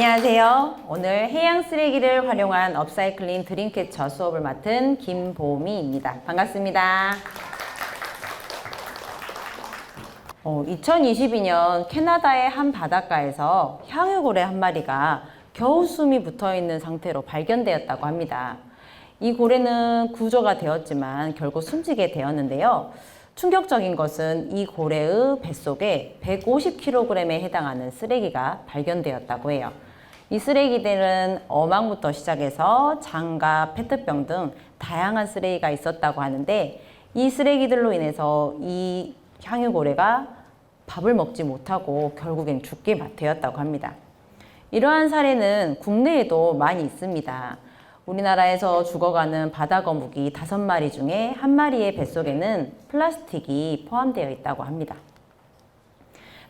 안녕하세요. 오늘 해양 쓰레기를 활용한 업사이클링 드림캐쳐 수업을 맡은 김보미입니다. 반갑습니다. 어, 2022년 캐나다의 한 바닷가에서 향유고래 한 마리가 겨우 숨이 붙어 있는 상태로 발견되었다고 합니다. 이 고래는 구조가 되었지만 결국 숨지게 되었는데요. 충격적인 것은 이 고래의 뱃속에 150kg에 해당하는 쓰레기가 발견되었다고 해요. 이 쓰레기들은 어망부터 시작해서 장갑, 페트병 등 다양한 쓰레기가 있었다고 하는데 이 쓰레기들로 인해서 이 향유고래가 밥을 먹지 못하고 결국엔 죽게 되었다고 합니다. 이러한 사례는 국내에도 많이 있습니다. 우리나라에서 죽어가는 바다 거북이 다섯 마리 중에 한 마리의 뱃속에는 플라스틱이 포함되어 있다고 합니다.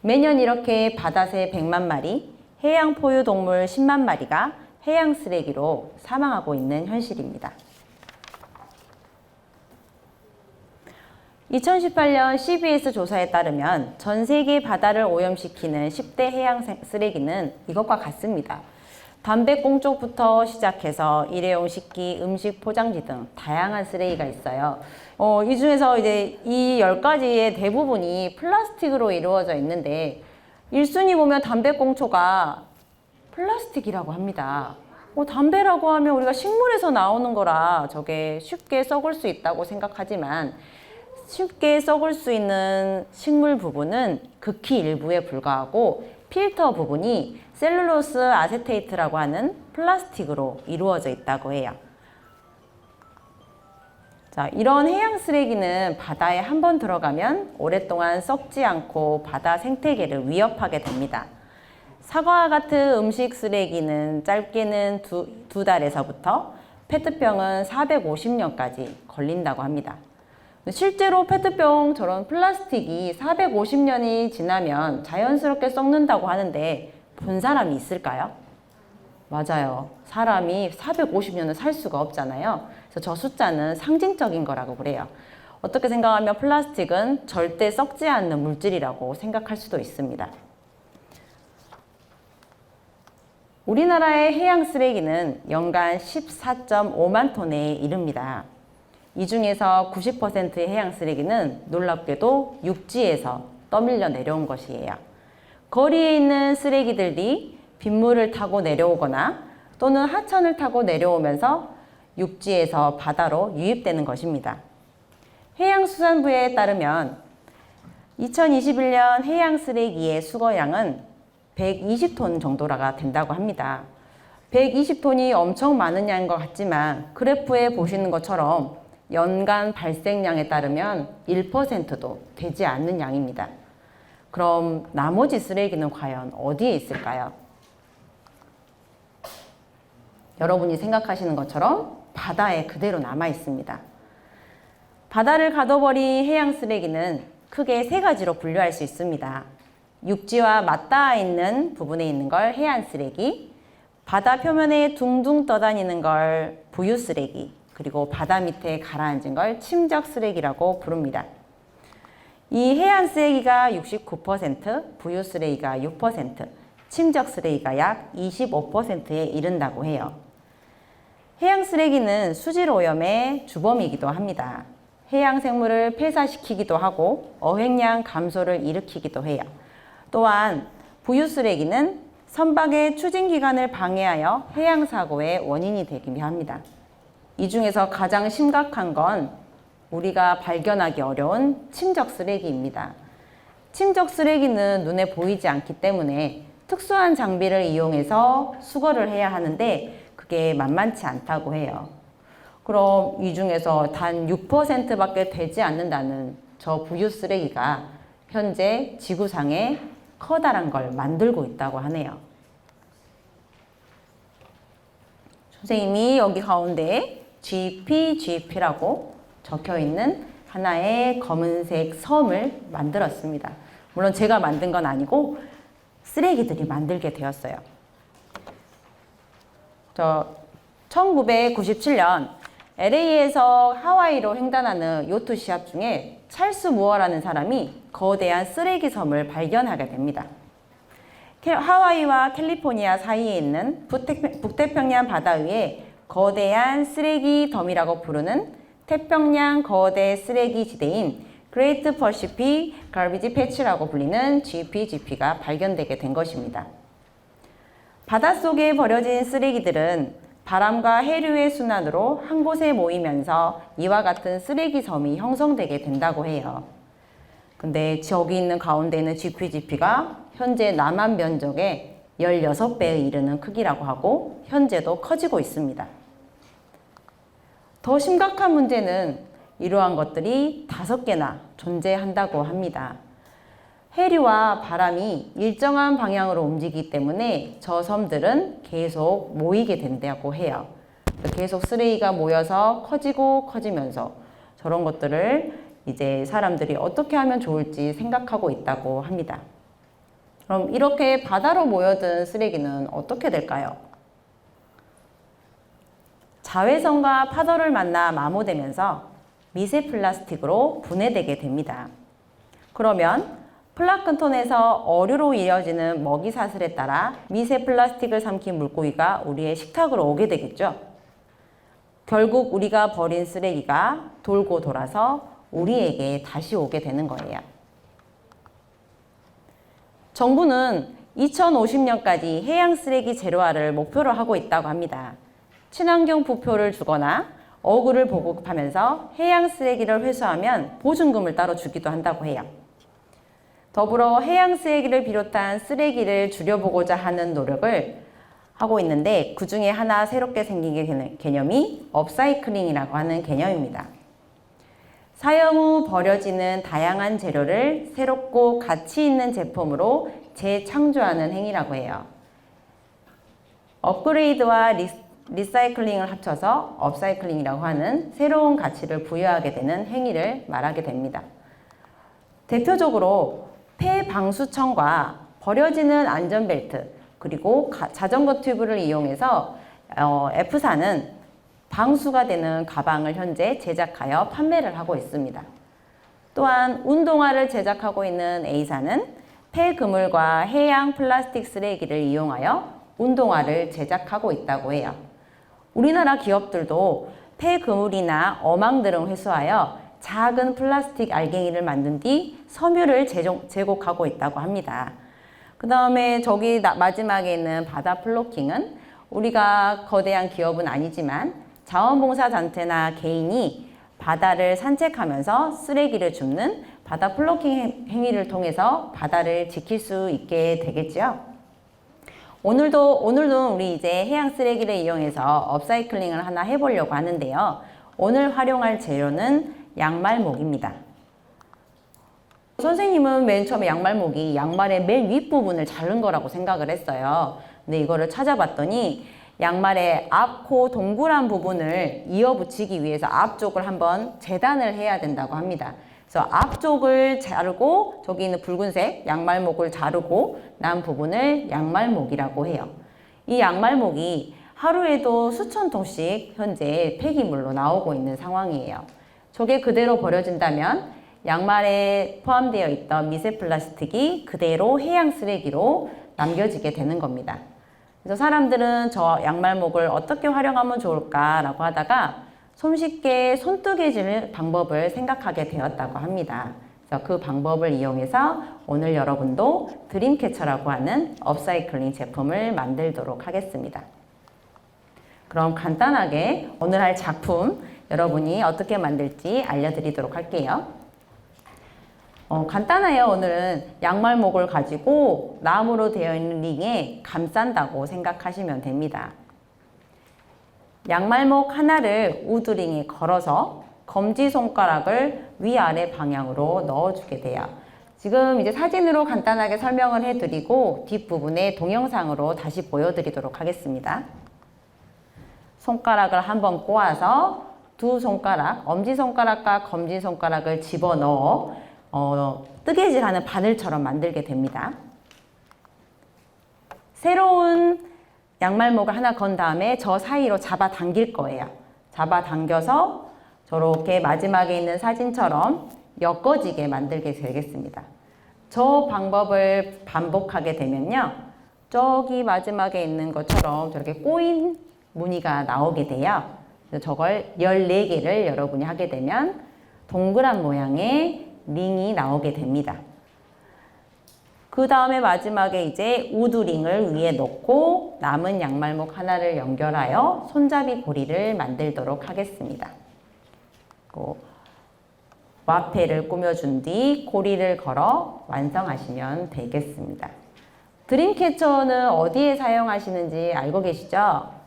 매년 이렇게 바다새 100만 마리, 해양 포유 동물 10만 마리가 해양 쓰레기로 사망하고 있는 현실입니다. 2018년 CBS 조사에 따르면 전 세계 바다를 오염시키는 10대 해양 쓰레기는 이것과 같습니다. 담배 꽁초부터 시작해서 일회용 식기, 음식 포장지 등 다양한 쓰레기가 있어요. 어, 이 중에서 이제 이 10가지의 대부분이 플라스틱으로 이루어져 있는데 1순위 보면 담배 꽁초가 플라스틱이라고 합니다. 어, 담배라고 하면 우리가 식물에서 나오는 거라 저게 쉽게 썩을 수 있다고 생각하지만 쉽게 썩을 수 있는 식물 부분은 극히 일부에 불과하고 필터 부분이 셀룰로스 아세테이트라고 하는 플라스틱으로 이루어져 있다고 해요. 자, 이런 해양 쓰레기는 바다에 한 번 들어가면 오랫동안 썩지 않고 바다 생태계를 위협하게 됩니다. 사과와 같은 음식 쓰레기는 짧게는 두, 두 달에서부터 페트병은 450년까지 걸린다고 합니다. 실제로 페트병 저런 플라스틱이 450년이 지나면 자연스럽게 썩는다고 하는데 본 사람이 있을까요? 맞아요. 사람이 450년을 살 수가 없잖아요. 그래서 저 숫자는 상징적인 거라고 그래요. 어떻게 생각하면 플라스틱은 절대 썩지 않는 물질이라고 생각할 수도 있습니다. 우리나라의 해양 쓰레기는 연간 14.5만 톤에 이릅니다. 이 중에서 90%의 해양 쓰레기는 놀랍게도 육지에서 떠밀려 내려온 것이에요. 거리에 있는 쓰레기들이 빗물을 타고 내려오거나 또는 하천을 타고 내려오면서 육지에서 바다로 유입되는 것입니다. 해양수산부에 따르면 2021년 해양 쓰레기의 수거량은 120톤 정도가 된다고 합니다. 120톤이 엄청 많은 양인 것 같지만 그래프에 보시는 것처럼 연간 발생량에 따르면 1%도 되지 않는 양입니다. 그럼 나머지 쓰레기는 과연 어디에 있을까요? 여러분이 생각하시는 것처럼 바다에 그대로 남아 있습니다. 바다를 가둬버린 해양 쓰레기는 크게 세 가지로 분류할 수 있습니다. 육지와 맞닿아 있는 부분에 있는 걸 해안 쓰레기, 바다 표면에 둥둥 떠다니는 걸 부유 쓰레기, 그리고 바다 밑에 가라앉은 걸 침적 쓰레기라고 부릅니다. 이 해안 쓰레기가 69%, 부유 쓰레기가 6%, 침적 쓰레기가 약 25%에 이른다고 해요. 해양 쓰레기는 수질 오염의 주범이기도 합니다. 해양 생물을 폐사시키기도 하고 어획량 감소를 일으키기도 해요. 또한 부유 쓰레기는 선박의 추진 기간을 방해하여 해양 사고의 원인이 되기도 합니다. 이 중에서 가장 심각한 건 우리가 발견하기 어려운 침적 쓰레기입니다. 침적 쓰레기는 눈에 보이지 않기 때문에 특수한 장비를 이용해서 수거를 해야 하는데 그게 만만치 않다고 해요. 그럼 이 중에서 단 6%밖에 되지 않는다는 저 부유 쓰레기가 현재 지구상에 커다란 걸 만들고 있다고 하네요. 선생님이 여기 가운데 GP, GP라고 적혀 있는 하나의 검은색 섬을 만들었습니다. 물론 제가 만든 건 아니고 쓰레기들이 만들게 되었어요. 저 1997년 LA에서 하와이로 횡단하는 요트 시합 중에 찰스 무어라는 사람이 거대한 쓰레기 섬을 발견하게 됩니다. 캐- 하와이와 캘리포니아 사이에 있는 북태평, 북태평양 바다 위에 거대한 쓰레기 덤이라고 부르는 태평양 거대 쓰레기 지대인 그레이트 퍼시피 갈비지 패치라고 불리는 GPGP가 발견되게 된 것입니다. 바닷속에 버려진 쓰레기들은 바람과 해류의 순환으로 한 곳에 모이면서 이와 같은 쓰레기 섬이 형성되게 된다고 해요. 근데 저기 있는 가운데 있는 GPGP가 현재 남한 면적의 16배에 이르는 크기라고 하고 현재도 커지고 있습니다. 더 심각한 문제는 이러한 것들이 다섯 개나 존재한다고 합니다. 해류와 바람이 일정한 방향으로 움직이기 때문에 저 섬들은 계속 모이게 된다고 해요. 계속 쓰레기가 모여서 커지고 커지면서 저런 것들을 이제 사람들이 어떻게 하면 좋을지 생각하고 있다고 합니다. 그럼 이렇게 바다로 모여든 쓰레기는 어떻게 될까요? 자외선과 파도를 만나 마모되면서 미세 플라스틱으로 분해되게 됩니다. 그러면 플라크톤에서 어류로 이어지는 먹이 사슬에 따라 미세 플라스틱을 삼킨 물고기가 우리의 식탁으로 오게 되겠죠. 결국 우리가 버린 쓰레기가 돌고 돌아서 우리에게 다시 오게 되는 거예요. 정부는 2050년까지 해양 쓰레기 제로화를 목표로 하고 있다고 합니다. 친환경 부표를 주거나 어구를 보급하면서 해양 쓰레기를 회수하면 보증금을 따로 주기도 한다고 해요. 더불어 해양 쓰레기를 비롯한 쓰레기를 줄여보고자 하는 노력을 하고 있는데 그 중에 하나 새롭게 생긴 개- 개념이 업사이클링이라고 하는 개념입니다. 사용 후 버려지는 다양한 재료를 새롭고 가치 있는 제품으로 재창조하는 행위라고 해요. 업그레이드와 리, 리사이클링을 합쳐서 업사이클링이라고 하는 새로운 가치를 부여하게 되는 행위를 말하게 됩니다. 대표적으로 폐방수청과 버려지는 안전벨트 그리고 가- 자전거 튜브를 이용해서 어, F사는 방수가 되는 가방을 현재 제작하여 판매를 하고 있습니다. 또한 운동화를 제작하고 있는 A사는 폐그물과 해양 플라스틱 쓰레기를 이용하여 운동화를 제작하고 있다고 해요. 우리나라 기업들도 폐그물이나 어망들을 회수하여 작은 플라스틱 알갱이를 만든 뒤 섬유를 제공하고 있다고 합니다. 그 다음에 저기 나- 마지막에 있는 바다 플로킹은 우리가 거대한 기업은 아니지만 자원봉사 단체나 개인이 바다를 산책하면서 쓰레기를 줍는 바다 플로킹 행- 행위를 통해서 바다를 지킬 수 있게 되겠죠. 오늘도 오늘도 우리 이제 해양 쓰레기를 이용해서 업사이클링을 하나 해보려고 하는데요. 오늘 활용할 재료는 양말목입니다. 선생님은 맨 처음에 양말목이 양말의 맨 윗부분을 자른 거라고 생각을 했어요. 근데 이거를 찾아봤더니 양말의 앞 코 동그란 부분을 이어붙이기 위해서 앞쪽을 한번 재단을 해야 된다고 합니다. 그래서 앞쪽을 자르고 저기 있는 붉은색 양말목을 자르고 난 부분을 양말목이라고 해요. 이 양말목이 하루에도 수천 통씩 현재 폐기물로 나오고 있는 상황이에요. 저게 그대로 버려진다면 양말에 포함되어 있던 미세 플라스틱이 그대로 해양 쓰레기로 남겨지게 되는 겁니다. 그래서 사람들은 저 양말목을 어떻게 활용하면 좋을까라고 하다가 손쉽게 손뜨개질 방법을 생각하게 되었다고 합니다. 그래서 그 방법을 이용해서 오늘 여러분도 드림캐쳐라고 하는 업사이클링 제품을 만들도록 하겠습니다. 그럼 간단하게 오늘 할 작품 여러분이 어떻게 만들지 알려드리도록 할게요. 어, 간단해요. 오늘은 양말목을 가지고 나무로 되어 있는 링에 감싼다고 생각하시면 됩니다. 양말목 하나를 우드링에 걸어서 검지손가락을 위아래 방향으로 넣어주게 돼요. 지금 이제 사진으로 간단하게 설명을 해드리고 뒷부분에 동영상으로 다시 보여드리도록 하겠습니다. 손가락을 한번 꼬아서 두 손가락, 엄지손가락과 검지손가락을 집어넣어 어, 뜨개질하는 바늘처럼 만들게 됩니다. 새로운 양말목을 하나 건 다음에 저 사이로 잡아 당길 거예요. 잡아 당겨서 저렇게 마지막에 있는 사진처럼 엮어지게 만들게 되겠습니다. 저 방법을 반복하게 되면요. 저기 마지막에 있는 것처럼 저렇게 꼬인 무늬가 나오게 돼요. 저걸 14개를 여러분이 하게 되면 동그란 모양의 링이 나오게 됩니다. 그 다음에 마지막에 이제 우드링을 위에 넣고 남은 양말목 하나를 연결하여 손잡이 고리를 만들도록 하겠습니다. 그리고 와페를 꾸며준 뒤 고리를 걸어 완성하시면 되겠습니다. 드림캐쳐는 어디에 사용하시는지 알고 계시죠?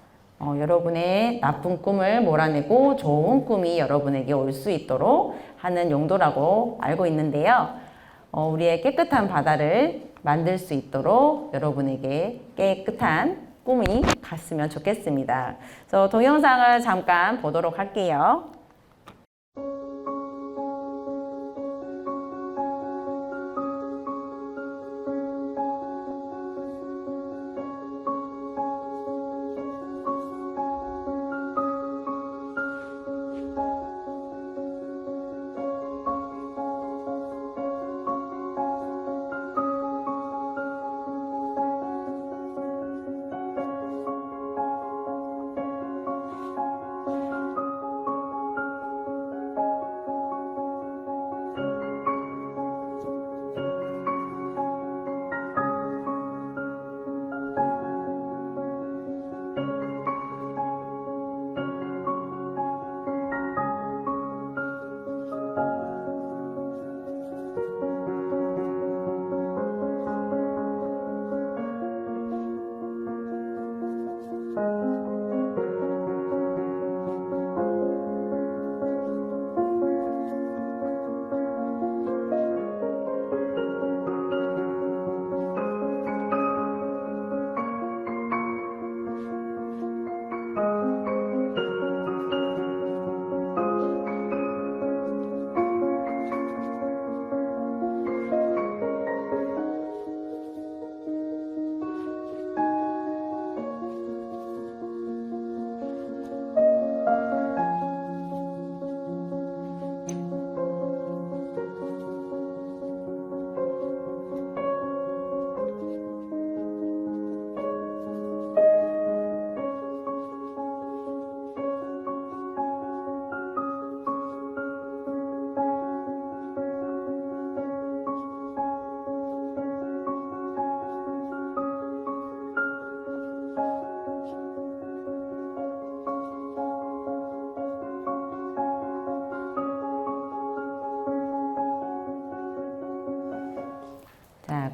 어, 여러분의 나쁜 꿈을 몰아내고 좋은 꿈이 여러분에게 올 수 있도록 하는 용도라고 알고 있는데요. 어, 우리의 깨끗한 바다를 만들 수 있도록 여러분에게 깨끗한 꿈이 갔으면 좋겠습니다. 그래서 동영상을 잠깐 보도록 할게요.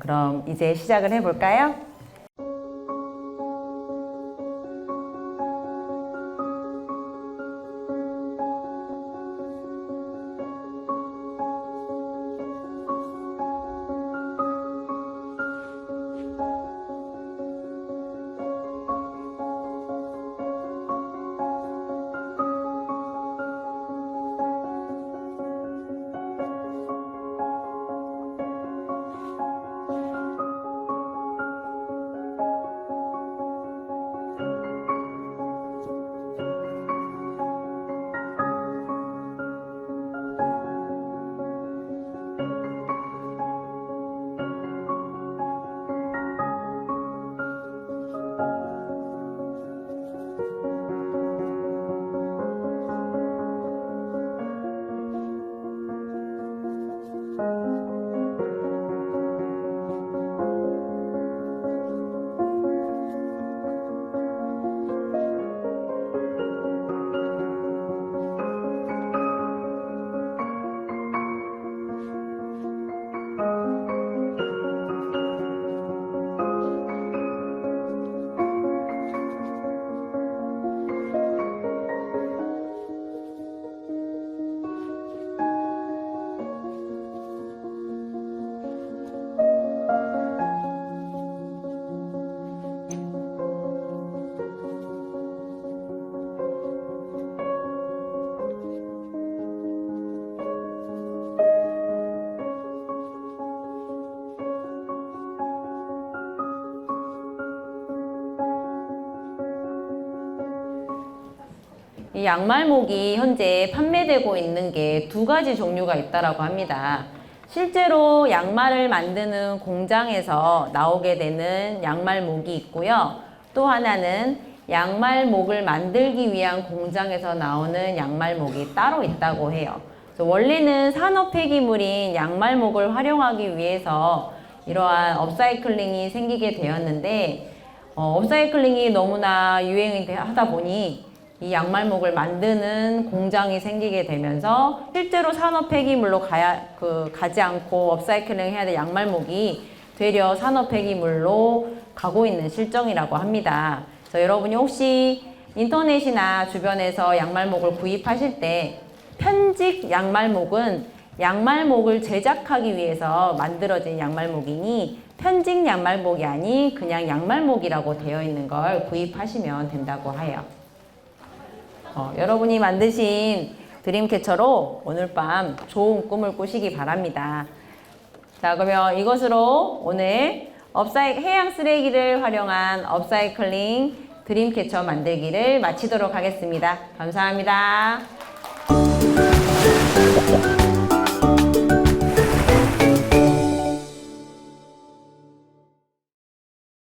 그럼 이제 시작을 해볼까요? 이 양말목이 현재 판매되고 있는 게 두 가지 종류가 있다라고 합니다. 실제로 양말을 만드는 공장에서 나오게 되는 양말목이 있고요. 또 하나는 양말목을 만들기 위한 공장에서 나오는 양말목이 따로 있다고 해요. 원래는 산업 폐기물인 양말목을 활용하기 위해서 이러한 업사이클링이 생기게 되었는데 어, 업사이클링이 너무나 유행이 돼- 하다 보니 이 양말목을 만드는 공장이 생기게 되면서 실제로 산업 폐기물로 가야 그 가지 않고 업사이클링 해야 될 양말목이 되려 산업 폐기물로 가고 있는 실정이라고 합니다. 그래서 여러분이 혹시 인터넷이나 주변에서 양말목을 구입하실 때 편직 양말목은 양말목을 제작하기 위해서 만들어진 양말목이니 편직 양말목이 아닌 그냥 양말목이라고 되어 있는 걸 구입하시면 된다고 해요. 어, 여러분이 만드신 드림캐쳐로 오늘 밤 좋은 꿈을 꾸시기 바랍니다. 자, 그러면 이것으로 오늘 업사이, 해양 쓰레기를 활용한 업사이클링 드림캐쳐 만들기를 마치도록 하겠습니다. 감사합니다.